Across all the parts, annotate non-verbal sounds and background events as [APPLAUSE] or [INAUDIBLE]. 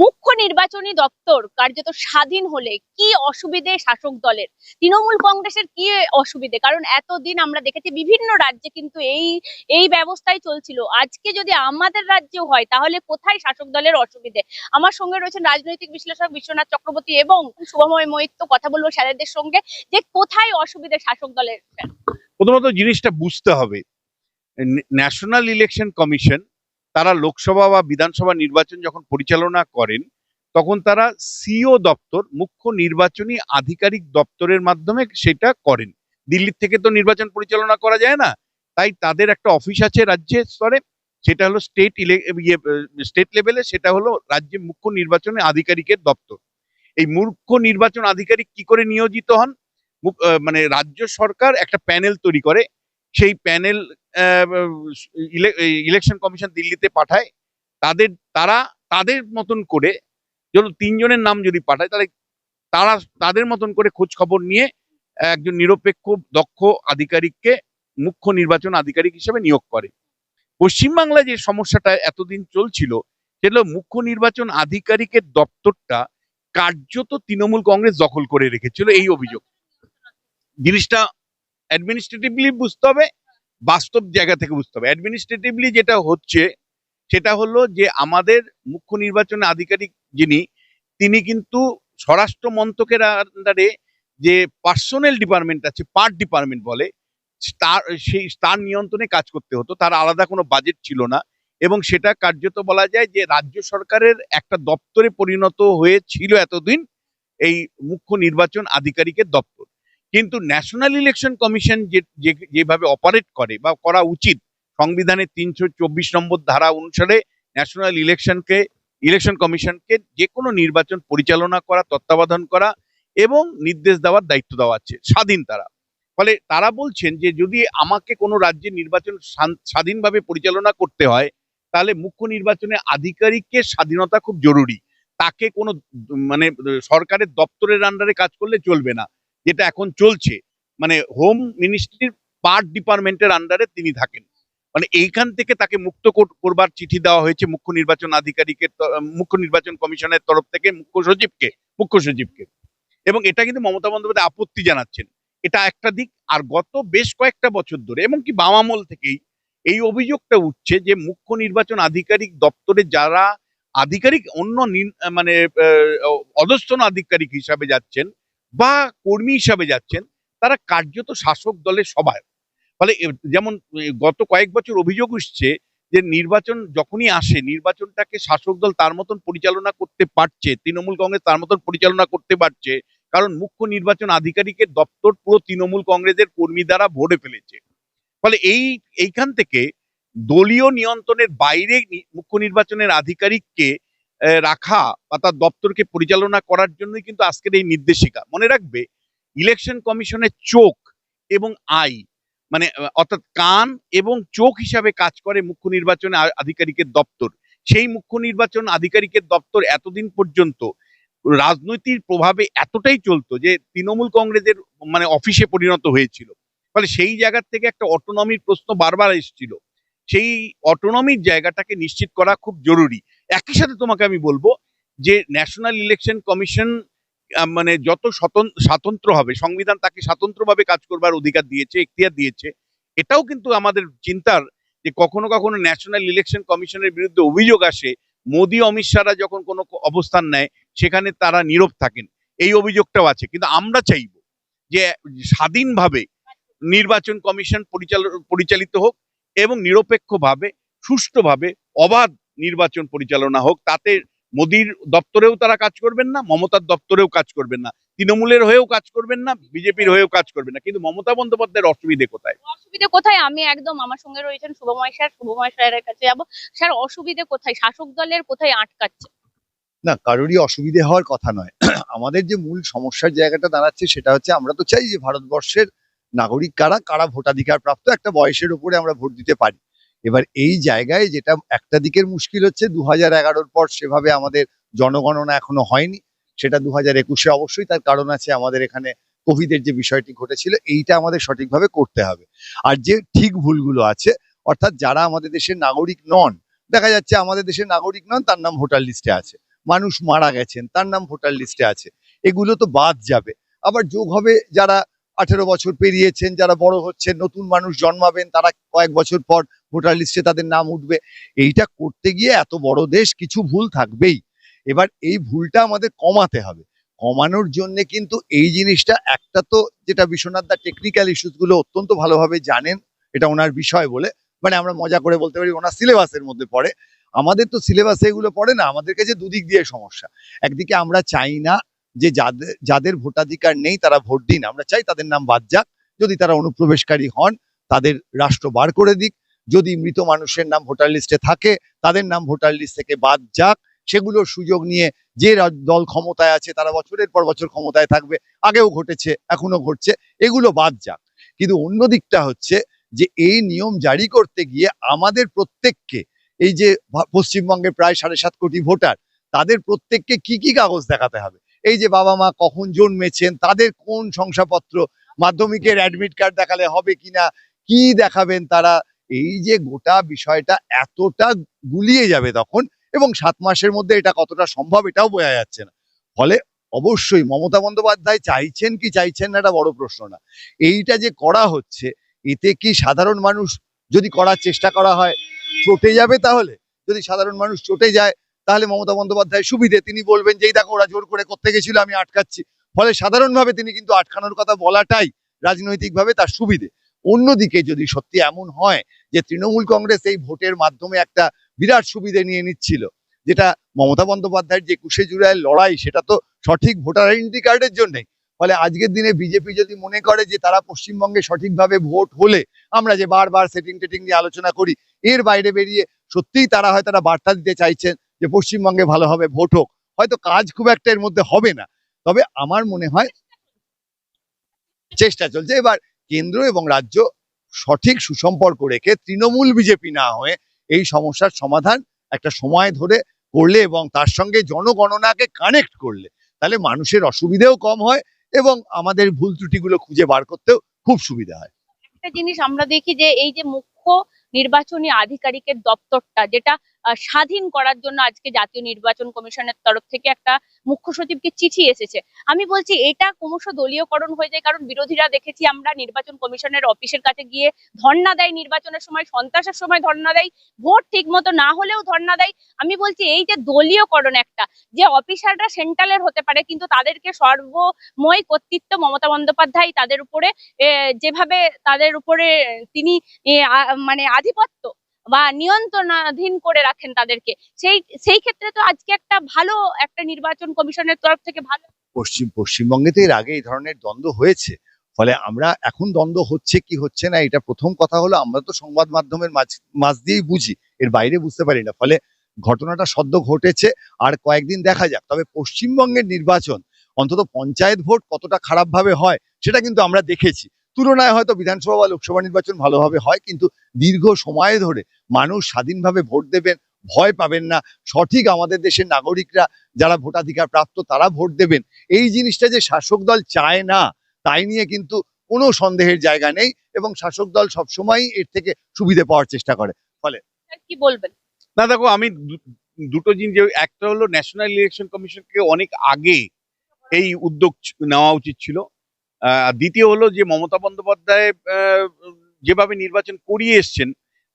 মুখ্য নির্বাচনী দপ্তর কার্যত স্বাধীন হলে কি অসুবিধে শাসক দলের? তৃণমূল কংগ্রেসের কি অসুবিধে? কারণ এতদিন আমরা দেখেছি বিভিন্ন রাজ্যে কিন্তু এই এই ব্যবস্থাই চলছিল। আজকে যদি আমাদের রাজ্যেও হয়, তাহলে কোথায় শাসক দলের অসুবিধে? আমার সঙ্গে রয়েছেন রাজনৈতিক বিশ্লেষক বিশ্বনাথ চক্রবর্তী এবং শুভময় মৈত্র কথা বলব স্যারেদের সঙ্গে যে কোথায় অসুবিধে শাসক দলের? প্রথমত জিনিসটা বুঝতে হবে। ন্যাশনাল ইলেকশন কমিশন তারা লোকসভা বা বিধানসভা নির্বাচন যখন পরিচালনা করেন, তখন তারা সিও দপ্তর, মুখ্য নির্বাচনী আধিকারিক দপ্তরের মাধ্যমে সেটা করেন। দিল্লির থেকে তো নির্বাচন পরিচালনা করা যায় না, তাই তাদের একটা অফিস আছে রাজ্যের স্তরে, সেটা হলো স্টেট ইয়ে স্টেট লেভেলে সেটা হলো রাজ্যের মুখ্য নির্বাচনী আধিকারিকের দপ্তর। এই মুখ্য নির্বাচন আধিকারিক কি করে নিয়োজিত হন? মানে রাজ্য সরকার একটা প্যানেল তৈরি করে, সেই প্যানেল ইলেকশন কমিশন দিল্লিতে পাঠায়, তাদের, তারা, তাদের মতন করে, ধরুন তিনজনের নাম যদি পাঠায়, তাহলে তারা, তাদের মতন করে খোঁজ খবর নিয়ে একজন নিরপেক্ষ, দক্ষ আধিকারিককে মুখ্য নির্বাচন আধিকারিক হিসেবে নিয়োগ করে। পশ্চিমবাংলায় যে সমস্যাটা এতদিন চলছিল, সেটা মুখ্য নির্বাচন আধিকারিকের দপ্তরটা কার্যত তৃণমূল কংগ্রেস দখল করে রেখেছিল এই অভিযোগ। জিনিসটা অ্যাডমিনিস্ট্রেটিভলি বুঝতে হবে বাস্তব জায়গা থেকে বুঝতে হবে। অ্যাডমিনিস্ট্রেটিভলি যেটা হচ্ছে, সেটা হলো যে আমাদের মুখ্য নির্বাচন আধিকারিক যিনি, তিনি কিন্তু স্বরাষ্ট্র মন্ত্রকের আন্ডারে যে পার্সোনাল ডিপার্টমেন্ট আছে পার্ট ডিপার্টমেন্ট বলে, তার, সেই, তার নিয়ন্ত্রণে কাজ করতে হতো। তার আলাদা কোনো বাজেট ছিল না এবং সেটা কার্যত বলা যায় যে রাজ্য সরকারের একটা দপ্তরে পরিণত হয়েছিল এতদিন এই মুখ্য নির্বাচন আধিকারিকের দপ্তর। কিন্তু ন্যাশনাল ইলেকশন কমিশন যে যেভাবে অপারেট করে বা করা উচিত, সংবিধানের তিনশো চব্বিশ নম্বর ধারা অনুসারে ন্যাশনাল ইলেকশনকে ইলেকশন কমিশনকে যে কোনো নির্বাচন পরিচালনা করা, তত্ত্বাবধান করা এবং নির্দেশ দেওয়ার দায়িত্ব দেওয়া আছে, স্বাধীন তারা। ফলে তারা বলছেন যে যদি আমাকে কোনো রাজ্যে নির্বাচন স্বাধীনভাবে পরিচালনা করতে হয়, তাহলে মুখ্য নির্বাচনের আধিকারিককে স্বাধীনতা খুব জরুরি। তাকে কোনো মানে সরকারের দপ্তরের আন্ডারে কাজ করলে চলবে না। যেটা এখন চলছে মানে হোম মিনিস্ট্রির পার্ট ডিপার্টমেন্টের আন্ডারে তিনি থাকেন। মানে এইখান থেকে তাকে মুক্ত করবার চিঠি দেওয়া হয়েছে মুখ্য নির্বাচন আধিকারিকের মুখ্য নির্বাচন কমিশনের তরফ থেকে মুখ্য সচিবকে মুখ্য সচিবকে। এবং এটা কিন্তু মমতা বন্দ্যোপাধ্যায় আপত্তি জানাচ্ছেন। এটা একটা দিক আর গত বেশ কয়েকটা বছর ধরে এমনকি বামামল থেকেই এই অভিযোগটা উঠছে যে মুখ্য নির্বাচন আধিকারিক দপ্তরে যারা আধিকারিক অন্য মানে আহ, অধস্তন আধিকারিক হিসাবে যাচ্ছেন বা কর্মী হিসাবে যাচ্ছেন, তারা কার্যত শাসক দলের সবাই। ফলে যেমন গত কয়েক বছর অভিযোগ উঠছে যে নির্বাচন যখনই আসে, নির্বাচনটাকে শাসক দল তার মতন পরিচালনা করতে পারছে, তৃণমূল কংগ্রেস তার মতন পরিচালনা করতে পারছে, কারণ মুখ্য নির্বাচন আধিকারিকের দপ্তর পুরো তৃণমূল কংগ্রেসের কর্মী দ্বারা ভরে ফেলেছে। ফলে এই, এইখান থেকে দলীয় নিয়ন্ত্রণের বাইরে মুখ্য নির্বাচনের আধিকারিককে রাখা বা তার দপ্তরকে পরিচালনা করার জন্যই কিন্তু আজকের এই নির্দেশিকা। মনে রাখবে ইলেকশন কমিশনের চোখ এবং আই মানে অর্থাৎ কান এবং চোখ হিসাবে কাজ করে মুখ্য নির্বাচন আধিকারিকের দপ্তর। সেই মুখ্য নির্বাচন আধিকারিকের দপ্তর এতদিন পর্যন্ত রাজনৈতিক প্রভাবে এতটাই চলতো যে, তৃণমূল কংগ্রেসের মানে অফিসে পরিণত হয়েছিল। ফলে সেই জায়গার থেকে একটা অটোনমির প্রশ্ন বারবার এসেছিল। সেই অটোনমির জায়গাটাকে নিশ্চিত করা খুব জরুরি। একই সাথে তোমাকে আমি বলব যে ন্যাশনাল ইলেকশন কমিশন মানে যত স্বতন- স্বাতন্ত্র হবে, সংবিধান তাকে স্বাতন্ত্রভাবে কাজ করবার অধিকার দিয়েছে, এখতিয়ার দিয়েছে, এটাও কিন্তু আমাদের চিন্তার যে কখনো কখনো ন্যাশনাল ইলেকশন কমিশনের বিরুদ্ধে অভিযোগ আসে, মোদী, অমিত শাহরা যখন কোনো অবস্থান নেয়, সেখানে তারা নীরব থাকেন, এই অভিযোগটাও আছে, কিন্তু আমরা চাইব যে স্বাধীনভাবে নির্বাচন কমিশন পরিচাল- পরিচালিত হোক এবং নিরপেক্ষভাবে, সুষ্ঠুভাবে, অবাধ নির্বাচন পরিচালনা হোক তাতে মোদির দপ্তরেও তারা কাজ করবেন না মমতার দপ্তরেও কাজ করবেন না তৃণমূলের হয়েও কাজ করবেন না বিজেপির হয়েও কাজ করবেন না। কিন্তু মমতা বন্দ্যোপাধ্যায়ের অসুবিধে কোথায়? অসুবিধে কোথায়? আমি একদম আমার সঙ্গে রয়েছেন শুভময় স্যার। শুভময় স্যারের কাছে যাব। স্যার অসুবিধে কোথায়? শাসক দলের কোথায় আটকাচ্ছে? না কারোরই অসুবিধে হওয়ার কথা নয়। [CLEARS THROAT] আমাদের যে মূল সমস্যার জায়গাটা দাঁড়াচ্ছে সেটা হচ্ছে আমরা তো চাই যে ভারতবর্ষের নাগরিক কারা কারা ভোটাধিকার প্রাপ্ত একটা বয়সের উপরে আমরা ভোট দিতে পারি। এবার এই জায়গায় যেটা একটা দিকের মুশকিল হচ্ছে দু হাজার এগারোর পর সেভাবে আমাদের জনগণনা এখনও হয়নি। সেটা দু হাজার একুশে অবশ্যই তার কারণ আছে আমাদের এখানে কোভিডের যে বিষয়টি ঘটেছিল, এইটা আমাদের সঠিকভাবে করতে হবে। আর যে ঠিক ভুলগুলো আছে, অর্থাৎ যারা আমাদের দেশের নাগরিক নন, দেখা যাচ্ছে আমাদের দেশের নাগরিক নন, তার নাম ভোটার লিস্টে আছে। মানুষ মারা গেছেন, তার নাম ভোটার লিস্টে আছে। এগুলো তো বাদ যাবে। আবার যোগ হবে যারা আঠেরো বছর পেরিয়েছেন, যারা বড় হচ্ছেন, নতুন মানুষ জন্মাবেন, তারা কয়েক বছর পর ভোটার লিস্টে তাদের নাম উঠবে। এইটা করতে গিয়ে এত বড় দেশ কিছু ভুল থাকবেই। এবার এই ভুলটা আমাদের কমাতে হবে। কমানোর জন্য কিন্তু এই জিনিসটা একটা তো যেটা বিশ্বনাথ দা টেকনিক্যাল ইস্যুসগুলো অত্যন্ত ভালোভাবে জানেন, এটা ওনার বিষয় বলে। মানে আমরা মজা করে বলতে পারি ওনার সিলেবাসের মধ্যে পড়ে। আমাদের তো সিলেবাসে এগুলো পড়ে না, আমাদের কাছে দুদিক দিয়ে সমস্যা। একদিকে আমরা চাই না যে যাদের যাদের ভোটাধিকার নেই তারা ভোট দিন, আমরা চাই তাদের নাম বাদ যাক। যদি তারা অনুপ্রবেশকারী হন, তাদের রাষ্ট্র বার করে দিক। যদি মৃত মানুষের নাম ভোটার লিস্টে থাকে, তাদের নাম ভোটার লিস্ট থেকে বাদ যাক। সেগুলোর সুযোগ নিয়ে যে দল ক্ষমতায় আছে, তারা বছরের পর বছর ক্ষমতায় থাকবে, আগেও ঘটেছে এখনও ঘটছে, এগুলো বাদ যাক। কিন্তু অন্য দিকটা হচ্ছে যে, এই নিয়ম জারি করতে গিয়ে আমাদের প্রত্যেককে, এই যে পশ্চিমবঙ্গে প্রায় সাড়ে সাত কোটি ভোটার, তাদের প্রত্যেককে কি কি কাগজ দেখাতে হবে? এই যে বাবা মা কখন জন্মেছেন, তাদের কোন শংসাপত্র, মাধ্যমিকের অ্যাডমিট কার্ড দেখালে হবে কিনা, কি দেখাবেন তারা? এই যে গোটা বিষয়টা এতটা গুলিয়ে যাবে তখন এবং সাত মাসের মধ্যে এটা কতটা সম্ভব এটাও বোঝা যাচ্ছে না। ফলে অবশ্যই মমতা বন্দ্যোপাধ্যায় চাইছেন কি চাইছেন না, এটা বড় প্রশ্ন না। এইটা যে করা হচ্ছে, এতে কি সাধারণ মানুষ যদি করার চেষ্টা করা হয়, চটে যাবে তাহলে? যদি সাধারণ মানুষ চটে যায়, তাহলে মমতা বন্দ্যোপাধ্যায় সুবিধে। তিনি বলবেন যে, এই দেখো, ওরা জোর করে করতে গেছিল, আমি আটকাচ্ছি। ফলে সাধারণভাবে তিনি কিন্তু আটকানোর কথা বলাটাই রাজনৈতিকভাবে তার সুবিধে। অন্যদিকে যদি সত্যি এমন হয় যে তৃণমূল কংগ্রেস এই ভোটের মাধ্যমে একটা বিরাট সুবিধে নিয়ে নিচ্ছিল, যেটা মমতা বন্দ্যোপাধ্যায়ের যে একুশে জুলাইয়ের লড়াই, সেটা তো সঠিক ভোটার আইডেন্টি কার্ডের জন্যই। ফলে আজকের দিনে বিজেপি যদি মনে করে যে তারা পশ্চিমবঙ্গে সঠিকভাবে ভোট হলে আমরা যে বারবার সেটিং টেটিং নিয়ে আলোচনা করি, এর বাইরে বেরিয়ে সত্যিই তারা হয়তো তারা বার্তা দিতে চাইছেন যে পশ্চিমবঙ্গে ভালোভাবে ভোট হোক। হয়তো কাজ খুব একটা এর মধ্যে হবে না। তবে আমার মনে হয় চেষ্টা চলছে। এবার কেন্দ্র এবং রাজ্য সঠিক সুসম্পর্ক রেখে তৃণমূল বিজেপি না হয়ে এই সমস্যার সমাধান একটা সময় ধরে করলে এবং তার সঙ্গে জনগণনাকে কানেক্ট করলে, তাহলে মানুষের অসুবিধেও কম হয় এবং আমাদের ভুল ত্রুটিগুলো খুঁজে বার করতেও খুব সুবিধা হয়। একটা জিনিস আমরা দেখি যে এই যে মুখ্য নির্বাচনী আধিকারিকের দপ্তরটা, যেটা স্বাধীন করার জন্য আজকে জাতীয় নির্বাচন কমিশনের তরফ থেকে একটা মুখ্য সচিবকে চিঠি এসেছে। আমি বলছি, এটা ক্রমশ দলীয়করণ হয়ে যায়, কারণ বিরোধীরা দেখেছি আমরা নির্বাচন কমিশনের অফিসের কাছে গিয়ে ধর্ণা দেয়, নির্বাচনের সময়, সন্ত্রাসের সময় ধর্ণা দেয়, ভোট ঠিক মতো না হলেও ধর্ণা দেয়। আমি বলছি, এই যে দলীয়করণ একটা, যে অফিসাররা সেন্ট্রালের হতে পারে, কিন্তু তাদেরকে সর্বময় কর্তৃত্ব মমতা বন্দ্যোপাধ্যায় তাদের উপরে যেভাবে তাদের উপরে তিনি মানে আধিপত্য বা নিয়ন্ত্রণাধীন করে রাখেন তাদেরকে। সেই সেই ক্ষেত্রে তো আজকে একটা ভালো একটা নির্বাচন কমিশনের তরফ থেকে ভালো পশ্চিম, পশ্চিমবঙ্গে তো এর আগে এই ধরনের দ্বন্দ্ব হয়েছে। ফলে আমরা এখন দ্বন্দ্ব হচ্ছে কি হচ্ছে না, এটা প্রথম কথা হলো, আমরা তো সংবাদ মাধ্যমের মাঝ মাঝ দিয়েই বুঝি, এর বাইরে বুঝতে পারি না। ফলে ঘটনাটা সদ্য ঘটেছে, আর কয়েকদিন দেখা যাক। তবে পশ্চিমবঙ্গের নির্বাচন, অন্তত পঞ্চায়েত ভোট কতটা খারাপভাবে হয়, সেটা কিন্তু আমরা দেখেছি। তুলনায় হয়তো বিধানসভা বা লোকসভা নির্বাচন ভালোভাবে হয় কিন্তু দীর্ঘ সময় ধরে মানুষ স্বাধীনভাবে ভোট দেবেন ভয় পাবেন না। সঠিক আমাদের দেশের নাগরিকরা যারা ভোটাধিকার প্রাপ্ত তারা ভোট দেবেন। এই জিনিসটা যে শাসক দল চায় না তাই নিয়ে কিন্তু কোনো সন্দেহের জায়গা নেই এবং শাসক দল সবসময়ই এর থেকে সুবিধে পাওয়ার চেষ্টা করে। ফলে কি বলবেন? না দেখো আমি দু- দুটো জিনিস যে- একটা হলো ন্যাশনাল ইলেকশন কমিশনকে অনেক আগে এই উদ্যোগ নেওয়া উচিত ছিল। দ্বিতীয় হলো যে মমতা বন্দ্যোপাধ্যায় যেভাবে নির্বাচন করিয়ে এসছেন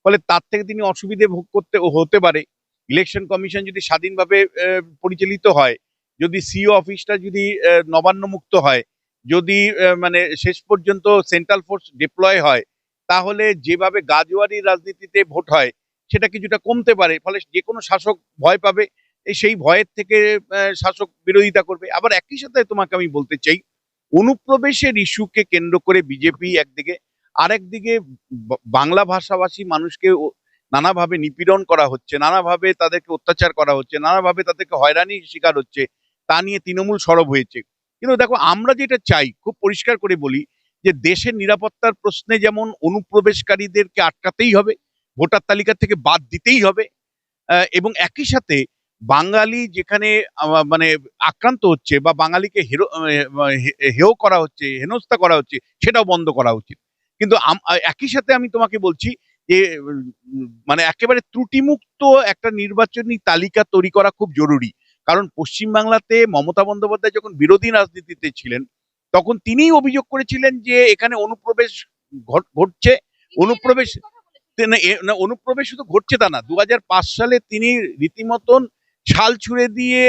ফলে তার থেকে তিনি অসুবিধে ভোগ করতে হতে পারে। ইলেকশন কমিশন যদি স্বাধীনভাবে পরিচালিত হয় যদি সিও অফিসটা যদি আহ, নবান্ন মুক্ত হয় যদি মানে শেষ পর্যন্ত সেন্ট্রাল ফোর্স ডিপ্লয় হয় তাহলে যেভাবে গাজোয়ারি রাজনীতিতে ভোট হয় সেটা কিছুটা কমতে পারে। ফলে যে কোনো শাসক ভয় পাবে সেই ভয়ের থেকে শাসক বিরোধিতা করবে। আবার একই সাথে তোমাকে আমি বলতে চাই অনুপ্রবেশের ইস্যুকে কেন্দ্র করে বিজেপি একদিকে আরেকদিকে বাংলা ভাষাভাষী মানুষকে নানাভাবে নিপীড়ন করা হচ্ছে, নানাভাবে তাদেরকে অত্যাচার করা হচ্ছে, নানাভাবে তাদেরকে হয়রানির শিকার হচ্ছে, তা নিয়ে তৃণমূল সরব হয়েছে। কিন্তু দেখো, আমরা যেটা চাই, খুব পরিষ্কার করে বলি, যে দেশের নিরাপত্তার প্রশ্নে যেমন অনুপ্রবেশকারীদেরকে আটকাতেই হবে, ভোটার তালিকা থেকে বাদ দিতেই হবে এবং একই সাথে বাঙালি যেখানে মানে আক্রান্ত হচ্ছে বা বাঙালিকে হেরো আহ, হে- হেয় করা হচ্ছে হেনস্থা করা হচ্ছে সেটাও বন্ধ করা উচিত। কিন্তু একই সাথে আমি তোমাকে বলছি যে মানে একেবারে ত্রুটিমুক্ত একটা নির্বাচনী তালিকা তৈরি করা খুব জরুরি। কারণ পশ্চিমবাংলাতে মমতা বন্দ্যোপাধ্যায় যখন বিরোধী রাজনীতিতে ছিলেন তখন তিনিই অভিযোগ করেছিলেন যে এখানে অনুপ্রবেশ ঘট- ঘটছে। অনুপ্রবেশ অনুপ্রবেশ শুধু ঘটছে তা না দু হাজার পাঁচ সালে তিনি রীতিমতন ছাল ছুঁড়ে দিয়ে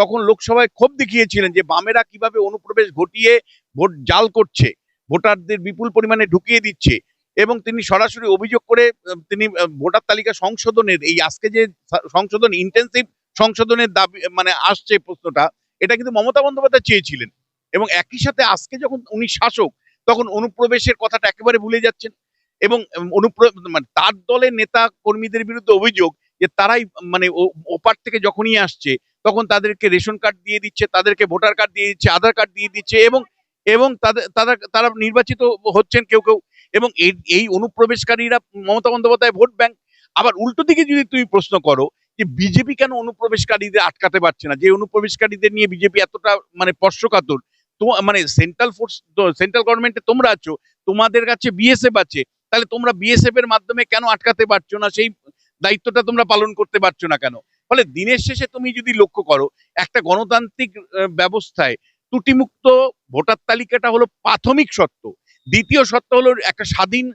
তখন লোকসভায় ক্ষোভ দেখিয়েছিলেন যে বামেরা কীভাবে অনুপ্রবেশ ঘটিয়ে ভোট জাল করছে, ভোটারদের বিপুল পরিমাণে ঢুকিয়ে দিচ্ছে এবং তিনি সরাসরি অভিযোগ করে তিনি ভোটার তালিকা সংশোধনের, এই আজকে যে সংশোধন ইন্টেন্সিভ সংশোধনের দাবি মানে আসছে প্রশ্নটা, এটা কিন্তু মমতা বন্দ্যোপাধ্যায় চেয়েছিলেন এবং একই সাথে আজকে যখন উনি শাসক, তখন অনুপ্রবেশের কথাটা একেবারে ভুলে যাচ্ছেন এবং অনুপ্র মানে তার দলের নেতা কর্মীদের বিরুদ্ধে অভিযোগ যে তারাই মানে ওপার থেকে যখনই আসছে, তখন তাদেরকে রেশন কার্ড দিয়ে দিচ্ছে, তাদেরকে ভোটার কার্ড দিয়ে দিচ্ছে, আধার কার্ড দিয়ে দিচ্ছে এবং এবং তাদের, তারা নির্বাচিত হচ্ছেন কেউ কেউ এবং এই এই অনুপ্রবেশকারীরা মমতা বন্দ্যোপাধ্যায় ভোট ব্যাংক। আবার উল্টো দিকে যদি তুমি প্রশ্ন করো যে বিজেপি কেন অনুপ্রবেশকারীদের আটকাতে পারছে না? যে অনুপ্রবেশকারীদের নিয়ে বিজেপি এতটা মানে স্পর্শকাতর তো মানে সেন্ট্রাল ফোর্স সেন্ট্রাল গভর্নমেন্টে তোমরা আছো, তোমাদের কাছে বিএসএফ আছে, তাহলে তোমরা বিএসএফ এর মাধ্যমে কেন আটকাতে পারছ না? সেই দায়িত্বটা তোমরা পালন করতে পারছ না কেন? ফলে দিনের শেষে তুমি যদি লক্ষ্য করো, একটা গণতান্ত্রিক ব্যবস্থায় ত্রুটিমুক্ত ভোটার তালিকাটা হলো প্রাথমিক সত্য। দ্বিতীয় সত্য হলো একটা স্বাধীন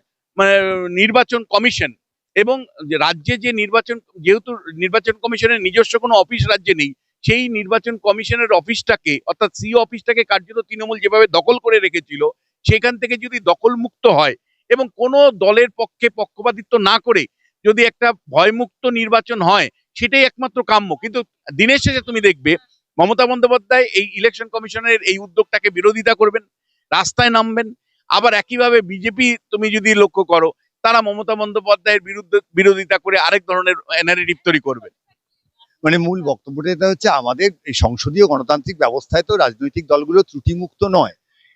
নির্বাচন কমিশন এবং রাজ্যে যে নির্বাচন, যেহেতু নির্বাচন কমিশনের নিজস্ব কোনো অফিস রাজ্যে নেই, সেই নির্বাচন কমিশনের অফিসটাকে, অর্থাৎ সি অফিসটাকে কার্যত তৃণমূল যেভাবে দখল করে রেখেছিল, সেখান থেকে যদি দখল মুক্ত হয় এবং কোনো দলের পক্ষে পক্ষপাতিত্ব না করে যদি একটা ভয়মুক্ত নির্বাচন হয়, সেটাই একমাত্র কাম্য। কিন্তু দিনের শেষে তুমি দেখবে, মমতা বন্দ্যোপাধ্যায় এই ইলেকশন কমিশনের এই উদ্যোগটাকে বিরোধিতা করবেন, রাস্তায় নামবেন। আবার একইভাবে বিজেপি তুমি যদি লক্ষ্য করো, তারা মমতা বন্দ্যোপাধ্যায়ের বিরুদ্ধে বিরোধিতা করে আরেক ধরনের ন্যারেটিভ তৈরি করবে। মানে মূল বক্তব্যটা এটা হচ্ছে, আমাদের এই সংসদীয় গণতান্ত্রিক ব্যবস্থায় তো রাজনৈতিক দলগুলো ত্রুটিমুক্ত নয়।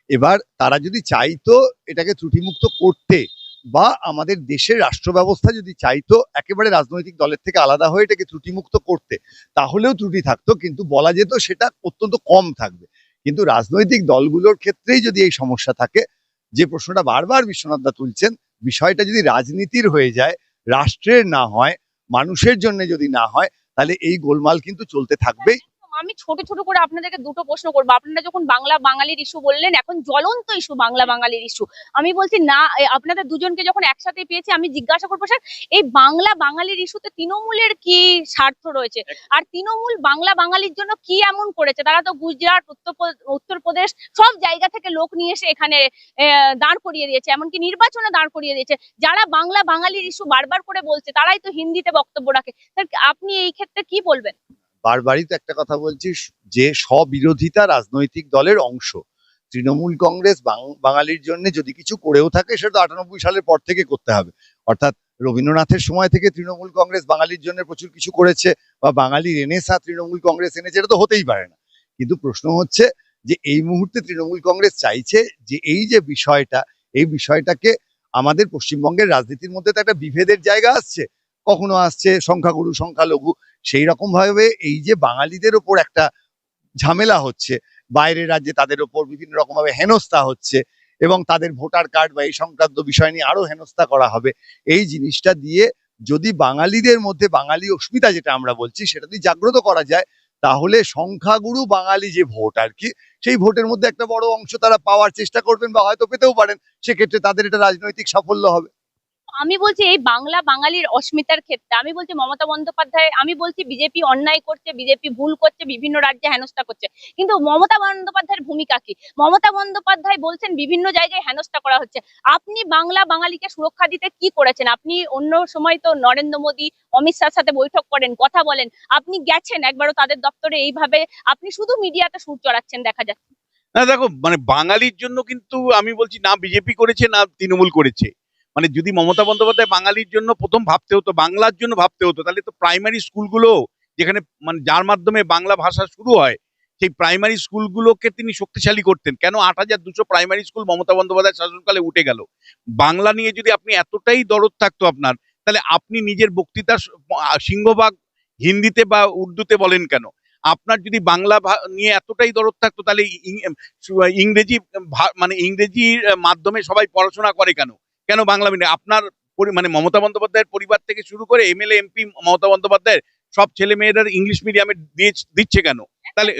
এবার তারা যদি চাইতো এটাকে ত্রুটিমুক্ত করতে বা আমাদের দেশের রাষ্ট্র ব্যবস্থা যদি চাইতো একেবারে রাজনৈতিক দলের থেকে আলাদা হয়ে এটাকে ত্রুটিমুক্ত করতে, তাহলেও ত্রুটি থাকতো, কিন্তু বলা যেত সেটা অত্যন্ত কম থাকবে। কিন্তু রাজনৈতিক দলগুলোর ক্ষেত্রেই যদি এই সমস্যা থাকে, যে প্রশ্নটা বারবার বিশ্বনাথ দা তুলছেন, বিষয়টা যদি রাজনীতির হয়ে যায়, রাষ্ট্রের না হয়, মানুষের জন্য যদি না হয়, তাহলে এই গোলমাল কিন্তু চলতে থাকবেই। আমি ছোট ছোট করে আপনাদেরকে দুটো প্রশ্ন করব। আপনারা যখন বাংলা বাঙালির ইস্যু বললেন এখন জ্বলন্ত ইস্যু বাংলা বাঙালির ইস্যু আমি বলছি না আপনাদের দুজনকে যখন একসাথে পেয়েছি আমি জিজ্ঞাসা করব স্যার এই বাংলা বাঙালির ইস্যুতে তৃণমূলের কি স্বার্থ রয়েছে? আর তৃণমূল বাংলা বাঙালির জন্য কি এমন করেছে? তারা তো গুজরাট উত্তর উত্তরপ্রদেশ সব জায়গা থেকে লোক নিয়ে এসে এখানে আহ, দাঁড় করিয়ে দিয়েছে। এমনকি নির্বাচনে দাঁড় করিয়ে দিয়েছে। যারা বাংলা বাঙালির ইস্যু বারবার করে বলছে তারাই তো হিন্দিতে বক্তব্য রাখে। স্যার আপনি এই ক্ষেত্রে কি বলবেন? বারবারই তো একটা কথা বলছি, যে স্ববিরোধিতা রাজনৈতিক দলের অংশ। তৃণমূল কংগ্রেস বাঙালির জন্য যদি কিছু করেও থাকে, সেটা তো আটানব্বই সালের পর থেকে করতে হবে। অর্থাৎ রবীন্দ্রনাথের সময় থেকে তৃণমূল কংগ্রেস বাঙালির জন্য প্রচুর কিছু করেছে, বা বাঙালি রেনেসা তৃণমূল কংগ্রেস এনেছে, এটা তো হতেই পারে না। কিন্তু প্রশ্ন হচ্ছে যে, এই মুহূর্তে তৃণমূল কংগ্রেস চাইছে যে, এই যে বিষয়টা, এই বিষয়টাকে আমাদের পশ্চিমবঙ্গের রাজনীতির মধ্যে তো একটা বিভেদের জায়গা আসছে। কখনো আসছে সংখ্যাগুরু, সংখ্যালঘু সেই রকম ভাবে এই যে বাঙালিদের ওপর একটা ঝামেলা হচ্ছে, বাইরের রাজ্যে তাদের ওপর বিভিন্ন রকম ভাবে হেনস্থা হচ্ছে এবং তাদের ভোটার কার্ড বা এই সংক্রান্ত বিষয় নিয়ে আরও হেনস্থা করা হবে, এই জিনিসটা দিয়ে যদি বাঙালিদের মধ্যে বাঙালি অস্মিতা যেটা আমরা বলছি সেটা যদি জাগ্রত করা যায়, তাহলে সংখ্যাগুরু বাঙালি যে ভোট আর কি, সেই ভোটের মধ্যে একটা বড় অংশ তারা পাওয়ার চেষ্টা করবেন বা হয়তো পেতেও পারেন, সেক্ষেত্রে তাদের এটা রাজনৈতিক সাফল্য হবে। আমি বলছি এই বাংলা বাঙালির অস্মিতার ক্ষেত্রে, আমি বলছি মমতা বন্দ্যোপাধ্যায়, আমি বলছি বিজেপি অন্যায় করছে, বিজেপি ভুল করছে, বিভিন্ন রাজ্যে হেনস্থা করছে। কিন্তু মমতা বন্দ্যোপাধ্যায়ের ভূমিকা কি? মমতা বন্দ্যোপাধ্যায় বলছেন বিভিন্ন জায়গায় হেনস্থা করা হচ্ছে। আপনি বাংলা বাঙালিকে সুরক্ষা দিতে কি করেছেন? আপনি অন্য সময় তো নরেন্দ্র মোদী, অমিত শাহর সাথে বৈঠক করেন, কথা বলেন। আপনি গেছেন একবারও তাদের দপ্তরে এইভাবে, আপনি শুধু মিডিয়াতে সুর চড়াচ্ছেন দেখা যাচ্ছে। না, দেখো মানে বাঙালির জন্য কিন্তু আমি বলছি না বিজেপি করেছে, না তৃণমূল করেছে। মানে যদি মমতা বন্দ্যোপাধ্যায় বাঙালির জন্য প্রথম ভাবতে হতো বাংলার জন্য ভাবতে হতো তাহলে তো প্রাইমারি স্কুলগুলো যেখানে মানে যার মাধ্যমে বাংলা ভাষা শুরু হয় সেই প্রাইমারি স্কুলগুলোকে তিনি শক্তিশালী করতেন। কেন আট হাজার দুশো প্রাইমারি স্কুল মমতা বন্দ্যোপাধ্যায় শাসনকালে উঠে গেল? বাংলা নিয়ে যদি আপনি এতটাই দরদ থাকতো আপনার তাহলে আপনি নিজের আহ, সিংহভাগ হিন্দিতে বা উর্দুতে বলেন কেন? আপনার যদি বাংলা নিয়ে এতটাই দরদ থাকতো তাহলে ইংরেজি মানে ইংরেজির মাধ্যমে সবাই পড়াশোনা করে কেন? কেন বাংলা মিডিয়াম আপনার মানে মমতা বন্দ্যোপাধ্যায়ের পরিবার থেকে শুরু করে এমএলএ এমপি মমতা বন্দ্যোপাধ্যায়ের সব ছেলে মেয়েরা ইংলিশ মিডিয়ামে দিচ্ছে কেন? তাহলে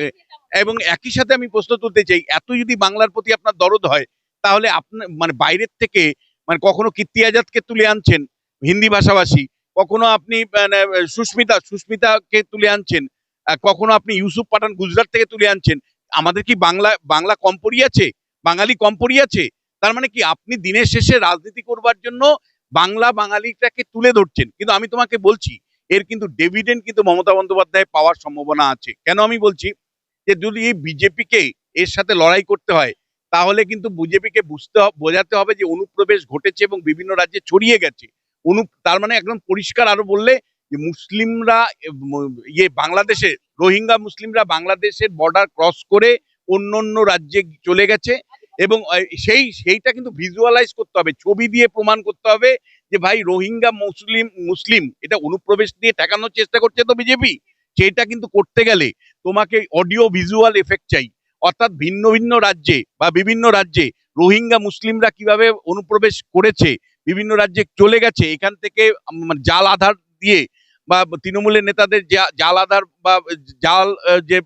এবং একই সাথে আমি প্রশ্ন তুলতে চাই এত যদি বাংলার প্রতি আপনার দরদ হয় তাহলে আপনার মানে বাইরের থেকে মানে কখনো কীর্তি আজাদকে তুলে আনছেন হিন্দি ভাষাভাষী? কখনো আপনি মানে, সুস্মিতা সুস্মিতাকে তুলে আনছেন? কখনো আপনি ইউসুফ পাঠান গুজরাট থেকে তুলে আনছেন? আমাদের কি বাংলা বাংলা কম পড়িয়াছে বাঙালি কম পড়িয়াছে তার মানে কি? আপনি দিনের শেষে রাজনীতি করবার জন্য বাংলা বাঙালিটাকে তুলে ধরছেন। কিন্তু আমি তোমাকে বলছি, এর কিন্তু ডেভিডেন্ট কিন্তু মমতা বন্দ্যোপাধ্যায় পাওয়ার সম্ভাবনা আছে। কেন আমি বলছি? যে যদি এই বিজেপিকে এর সাথে লড়াই করতে হয়, তাহলে কিন্তু বিজেপিকে বুঝতে বোঝাতে হবে যে অনুপ্রবেশ ঘটেছে এবং বিভিন্ন রাজ্যে ছড়িয়ে গেছে। অনু তার মানে একদম পরিষ্কার আরও বললে, যে মুসলিমরা ইয়ে বাংলাদেশে রোহিঙ্গা মুসলিমরা বাংলাদেশের বর্ডার ক্রস করে অন্য অন্য রাজ্যে চলে গেছে। এবং সেই, সেইটা কিন্তু ভিজুয়ালাইজ করতে হবে, ছবি দিয়ে প্রমাণ করতে হবে যে ভাই রোহিঙ্গা মুসলিম মুসলিম, এটা অনুপ্রবেশ দিয়ে ঠেকানোর চেষ্টা করছে তো বিজেপি সেইটা কিন্তু করতে গেলে তোমাকে অডিও ভিজুয়াল এফেক্ট চাই। অর্থাৎ ভিন্ন ভিন্ন রাজ্যে বা বিভিন্ন রাজ্যে রোহিঙ্গা মুসলিমরা কীভাবে অনুপ্রবেশ করেছে, বিভিন্ন রাজ্যে চলে গেছে, এখান থেকে মানে জাল আধার দিয়ে বা তৃণমূলের নেতাদের জাল আধার বা জাল যে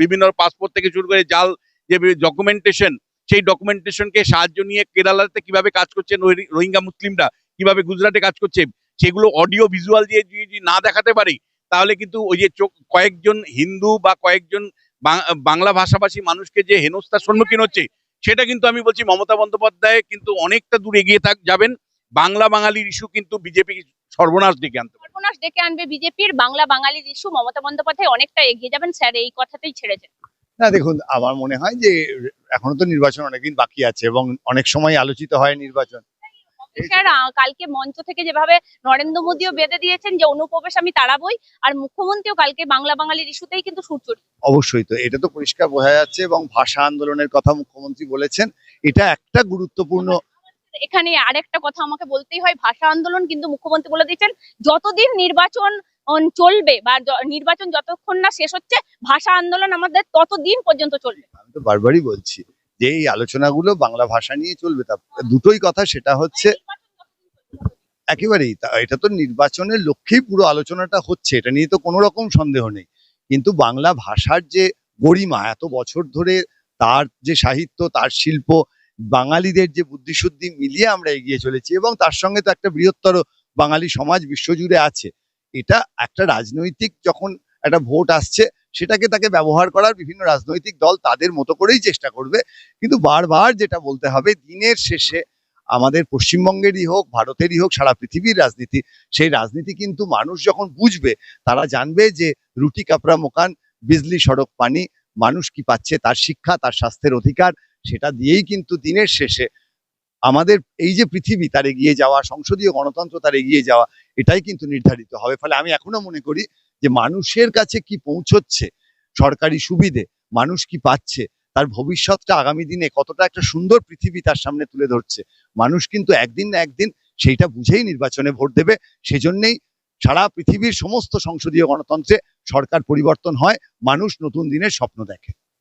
বিভিন্ন পাসপোর্ট থেকে শুরু করে জাল, যে ডকুমেন্টেশন সেই ডকুমেন্টেশনকে সাহায্য নিয়ে কেরালাতে কীভাবে কাজ করছে রোহিঙ্গা মুসলিমরা কীভাবে গুজরাটে কাজ করছে সেগুলো অডিও ভিজুয়াল দিয়ে যদি যদি না দেখাতে পারি তাহলে কিন্তু ওই যে চোখ কয়েকজন হিন্দু বা কয়েকজন বাংলা ভাষাভাষী মানুষকে যে হেনস্থার সম্মুখীন হচ্ছে সেটা কিন্তু আমি বলছি মমতা বন্দ্যোপাধ্যায় কিন্তু অনেকটা দূর এগিয়ে থাক যাবেন। বাংলা বাঙালির ইস্যু কিন্তু বিজেপি সর্বনাশ ডেকে আনতে সর্বনাশ ডেকে আনবে বিজেপির বাংলা বাঙালির ইস্যু মমতা বন্দ্যোপাধ্যায় অনেকটা এগিয়ে যাবেন স্যার এই কথাতেই ছেড়েছেন। না দেখুন আমার মনে হয় যে এখনও তো নির্বাচন অনেকদিন বাকি আছে এবং অনেক সময় আলোচিত হয় নির্বাচন কালকে মঞ্চ থেকে যেভাবে নরেন্দ্র মোদীও বেঁধে দিয়েছেন যে অনুপ্রবেশ আমি তাড়াবই আর মুখ্যমন্ত্রীও কালকে বাংলা বাঙালির ইস্যুতেই কিন্তু সুর। অবশ্যই তো এটা তো পরিষ্কার বোঝা যাচ্ছে এবং ভাষা আন্দোলনের কথা মুখ্যমন্ত্রী বলেছেন এটা একটা গুরুত্বপূর্ণ এখানে আরেকটা কথা আমাকে বলতেই হয় ভাষা আন্দোলন কিন্তু মুখ্যমন্ত্রী বলে দিয়েছেন যতদিন নির্বাচন চলবে বা নির্বাচন যতক্ষণ না শেষ হচ্ছে ভাষা আন্দোলন আমাদের ততদিন পর্যন্ত চলবে আমি তো বারবারই বলছি যে এই আলোচনাগুলো বাংলা ভাষা নিয়ে চলবে। তা দুটোই কথা, সেটা হচ্ছে একেবারেই। এটা তো নির্বাচনের লক্ষ্যেই পুরো আলোচনাটা হচ্ছে, এটা নিয়ে তো কোনো রকম সন্দেহ নেই। কিন্তু বাংলা ভাষার যে গরিমা, এত বছর ধরে তার যে সাহিত্য, তার শিল্প, বাঙালিদের যে বুদ্ধিশুদ্ধি মিলিয়ে আমরা এগিয়ে চলেছি এবং তার সঙ্গে তো একটা বৃহত্তর বাঙালি সমাজ বিশ্বজুড়ে আছে। এটা একটা রাজনৈতিক যখন একটা ভোট আসছে সেটাকে তাকে ব্যবহার করার বিভিন্ন রাজনৈতিক দল তাদের মতো করেই চেষ্টা করবে। কিন্তু বারবার যেটা বলতে হবে, দিনের শেষে আমাদের পশ্চিমবঙ্গেরই হোক, ভারতেরই হোক, সারা পৃথিবীর রাজনীতি, সেই রাজনীতি কিন্তু মানুষ যখন বুঝবে, তারা জানবে যে রুটি কাপড়া মোকান, বিজলি সড়ক পানি, মানুষ কি পাচ্ছে, তার শিক্ষা, তার স্বাস্থ্যের অধিকার, সেটা দিয়েই কিন্তু দিনের শেষে আমাদের এই যে পৃথিবী, তার এগিয়ে যাওয়া, সংসদীয় গণতন্ত্র তার এগিয়ে যাওয়া, এটাই কিন্তু নির্ধারিত হবে। ফলে আমি এখনও মনে করি যে মানুষের কাছে কি পৌঁছচ্ছে সরকারি সুবিধে, মানুষ কি পাচ্ছে, তার ভবিষ্যৎটা আগামী দিনে কতটা একটা সুন্দর পৃথিবী তার সামনে তুলে ধরছে। মানুষ কিন্তু একদিন না একদিন সেইটা বুঝেই নির্বাচনে ভোট দেবে, সেজন্যেই সারা পৃথিবীর সমস্ত সংসদীয় গণতন্ত্রে সরকার পরিবর্তন হয়, মানুষ নতুন দিনের স্বপ্ন দেখে।